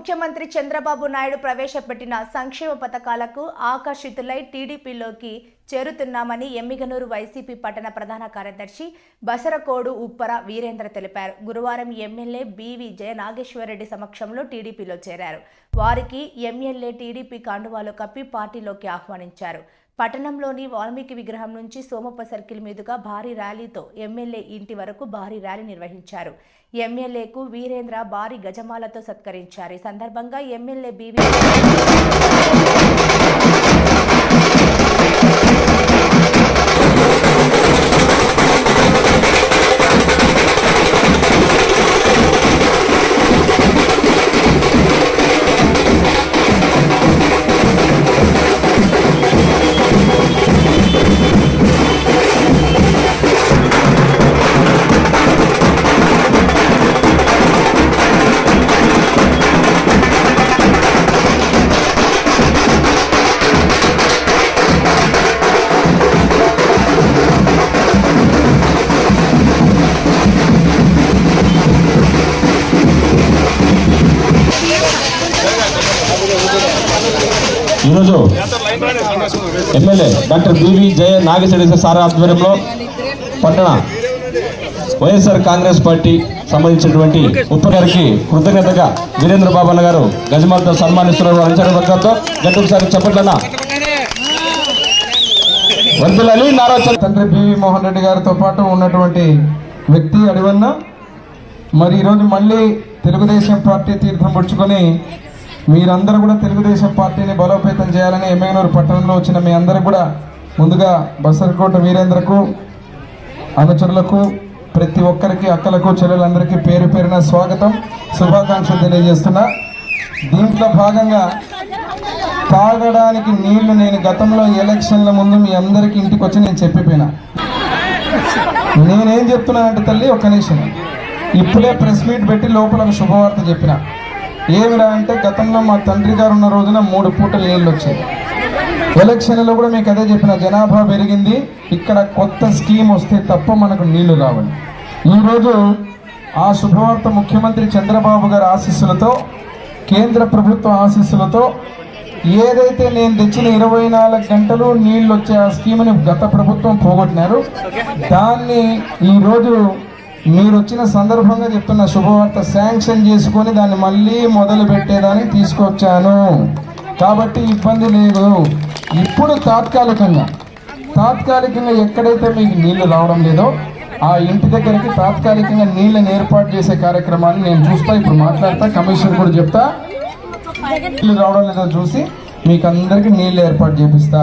ముఖ్యమంత్రి చంద్రబాబు నాయుడు ప్రవేశపెట్టిన సంక్షేమ పథకాలకు ఆకర్షితులై టీడీపీలోకి చేరుతున్నామని ఎమ్మిగనూరు వైసీపీ పట్టణ ప్రధాన కార్యదర్శి బసరకోడు ఉప్పర వీరేంద్ర తెలిపారు. గురువారం ఎమ్మెల్యే బీవీ జయ నాగేశ్వరరెడ్డి సమక్షంలో టీడీపీలో చేరారు. వారికి ఎమ్మెల్యే టీడీపీ కండువాలు కప్పి పార్టీలోకి ఆహ్వానించారు. పట్టణంలోని వాల్మీకి విగ్రహం నుంచి సోమప్ప సర్కిల్ మీదుగా భారీ ర్యాలీతో ఎమ్మెల్యే ఇంటి వరకు భారీ ర్యాలీ నిర్వహించారు. ఎమ్మెల్యేకు వీరేంద్ర భారీ గజమాలతో సత్కరించారు. ఈ సందర్భంగా ఎమ్మెల్యే బీవీ ఈరోజు MLA doctor BV Jaya Nageswara sir ఆధ్వర్యంలో పట్టణ వైఎస్ఆర్ కాంగ్రెస్ పార్టీ సంబంధించినటువంటి ఉప్ప గారికి కృతజ్ఞతగా వీరేంద్ర బాబు అన్న గారు గజమాలతో సన్మానిస్తున్నారు. అంచనా వర్గంతో గంటొకసారి చెప్పట్లన్నా వర్దులని నారా తండ్రి బివి మోహన్ రెడ్డి గారితో పాటు ఉన్నటువంటి వ్యక్తి అడివన్న మరి ఈరోజు మళ్ళీ తెలుగుదేశం పార్టీ తీర్థం పుచ్చుకొని మీరందరూ కూడా తెలుగుదేశం పార్టీని బలోపేతం చేయాలని ఎమ్మెగనూరు పట్టణంలో వచ్చిన మీ అందరూ కూడా ముందుగా బసరకోట వీరేంద్రకు అనుచరులకు ప్రతి ఒక్కరికి అక్కలకు చెల్లెలందరికీ పేరు పేరున స్వాగతం శుభాకాంక్షలు తెలియజేస్తున్నా. దీంట్లో భాగంగా తాగడానికి నీళ్ళు నేను గతంలో ఎలక్షన్ల ముందు మీ అందరికి ఇంటికి వచ్చి నేను చెప్పిపోయినా. నేనేం చెప్తున్నానంటే తల్లి ఒక్క నిమిషం. ఇప్పుడే ప్రెస్ మీట్ పెట్టి లోపల ఒక శుభవార్త చెప్పిన. ఏమిరా అంటే గతంలో మా తండ్రి గారు ఉన్న రోజున మూడు పూటలు నీళ్ళు వచ్చాయి ఎలక్షన్లో కూడా మీకు అదే చెప్పిన జనాభా పెరిగింది ఇక్కడ కొత్త స్కీమ్ వస్తే తప్ప మనకు నీళ్ళు రావాలి ఈరోజు ఆ శుభవార్త ముఖ్యమంత్రి చంద్రబాబు గారి ఆశీస్సులతో కేంద్ర ప్రభుత్వ ఆశీస్సులతో ఏదైతే నేను తెచ్చిన ఇరవై నాలుగు గంటలు నీళ్ళు వచ్చే ఆ స్కీమ్ని గత ప్రభుత్వం పోగొట్టినారు దాన్ని ఈరోజు మీరు వచ్చిన సందర్భంగా చెప్తున్న శుభవార్త శాంక్షన్ చేసుకొని దాన్ని మళ్ళీ మొదలు పెట్టేదానికి తీసుకొచ్చాను. కాబట్టి ఇబ్బంది లేదు. ఇప్పుడు తాత్కాలికంగా తాత్కాలికంగా ఎక్కడైతే మీకు నీళ్ళు రావడం లేదో ఆ ఇంటి దగ్గరికి తాత్కాలికంగా నీళ్ళని ఏర్పాటు చేసే కార్యక్రమాన్ని నేను చూస్తా ఇప్పుడు మాట్లాడతా కమిషన్ కూడా చెప్తా. నీళ్ళు రావడం లేదో చూసి మీకు అందరికీ నీళ్ళు ఏర్పాటు చేపిస్తా.